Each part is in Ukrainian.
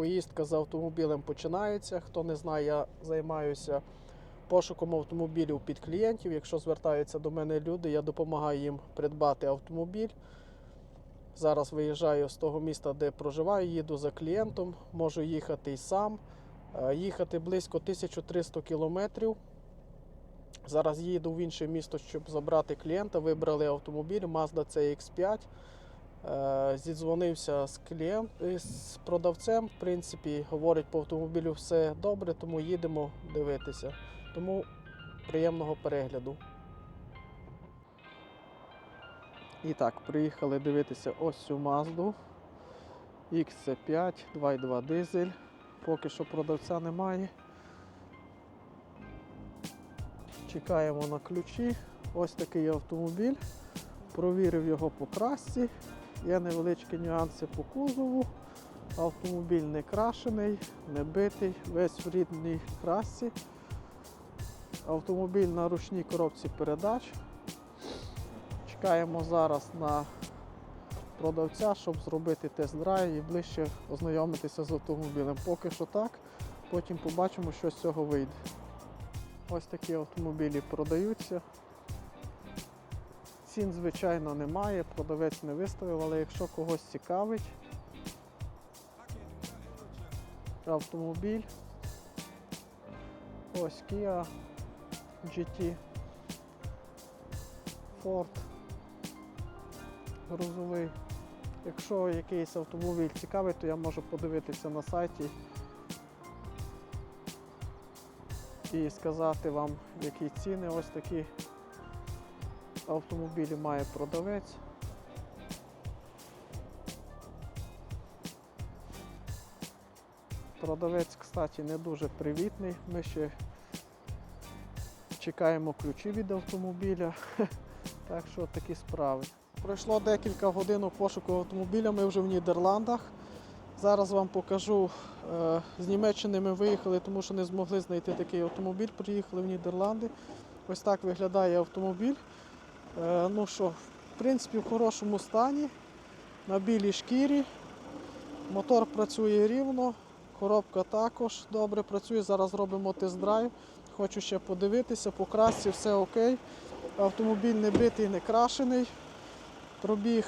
поїздка за автомобілем починається. Хто не знає, я займаюся пошуком автомобілів під клієнтів. Якщо звертаються до мене люди, я допомагаю їм придбати автомобіль. Зараз виїжджаю з того міста, де проживаю, їду за клієнтом, можу їхати й сам. Е, Їхати близько 1300 кілометрів. Зараз їду в інше місто, щоб забрати клієнта. Вибрали автомобіль Mazda CX5. Е, Зідзвонився з клієнт е, з продавцем. В принципі, говорить по автомобілю все добре, тому їдемо дивитися. Тому приємного перегляду. І так, приїхали дивитися ось цю Mazda XC5, 2.2 дизель. Поки що продавця немає. Чекаємо на ключі. Ось такий автомобіль. Провірив його по трасі. Є невеличкі нюанси по кузову. Автомобіль не крашений, не битий, весь в рідній красі. Автомобіль на ручній коробці передач. Чекаємо зараз на продавця, щоб зробити тест-драйв і ближче ознайомитися з автомобілем. Поки що так, потім побачимо, що з цього вийде. Ось такі автомобілі продаються. Цін, звичайно, немає, продавець не виставив, але якщо когось цікавить, автомобіль. Ось Kia GT, Ford грузовий. Якщо якийсь автомобіль цікавий, то я можу подивитися на сайті і сказати вам, які ціни. Ось такі автомобілі має продавець. Продавець, кстати, не дуже привітний. Ми ще чекаємо ключі від автомобіля. Так що такі справи. Пройшло декілька годин пошуку автомобіля. Ми вже в Нідерландах. Зараз вам покажу. е, З Німеччини ми виїхали, тому що не змогли знайти такий автомобіль. Приїхали в Нідерланди. Ось так виглядає автомобіль. Е, Ну що, в принципі, в хорошому стані. На білій шкірі. Мотор працює рівно, коробка також добре працює. Зараз робимо тест-драйв. Хочу ще подивитися, по все окей. Автомобіль не битий, не крашений. Пробіг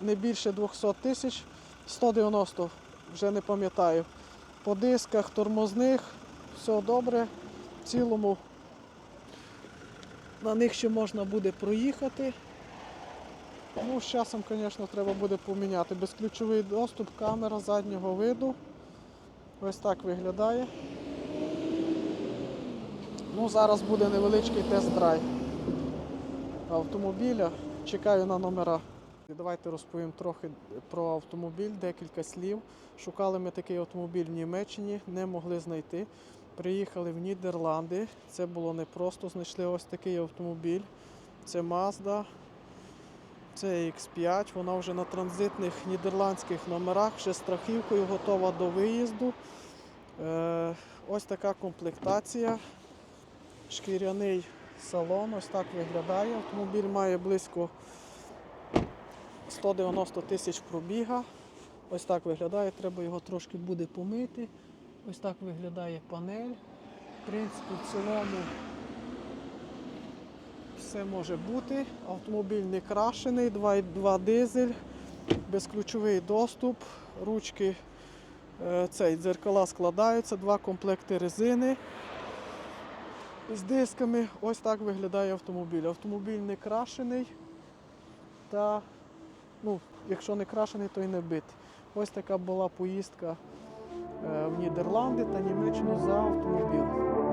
не більше 200 тисяч, 190 вже не пам'ятаю. По дисках тормозних все добре. В цілому на них ще можна буде проїхати. Ну, з часом, звісно, треба буде поміняти. Безключовий доступ, камера заднього виду. Ось так виглядає. Ну, зараз буде невеличкий тест-драйв автомобіля. Чекаю на номера. Давайте розповім трохи про автомобіль, декілька слів. Шукали ми такий автомобіль в Німеччині, не могли знайти. Приїхали в Нідерланди. Це було непросто. Знайшли ось такий автомобіль. Це Mazda. Це X5, вона вже на транзитних нідерландських номерах, ще страхівкою готова до виїзду. Е, ось така комплектація. Шкіряний салон, ось так виглядає. Автомобіль має близько 190 тисяч пробіга. Ось так виглядає, треба його трошки буде помити. Ось так виглядає панель. В принципі, в цілому все може бути. Автомобіль не крашений, 2.2 дизель, безключовий доступ, ручки е, цей, дзеркала складаються, два комплекти резини з дисками. Ось так виглядає автомобіль. Автомобіль не крашений та, ну, якщо не крашений, то й не битий. Ось така була поїздка Нідерланди та Німеччину за автомобілем.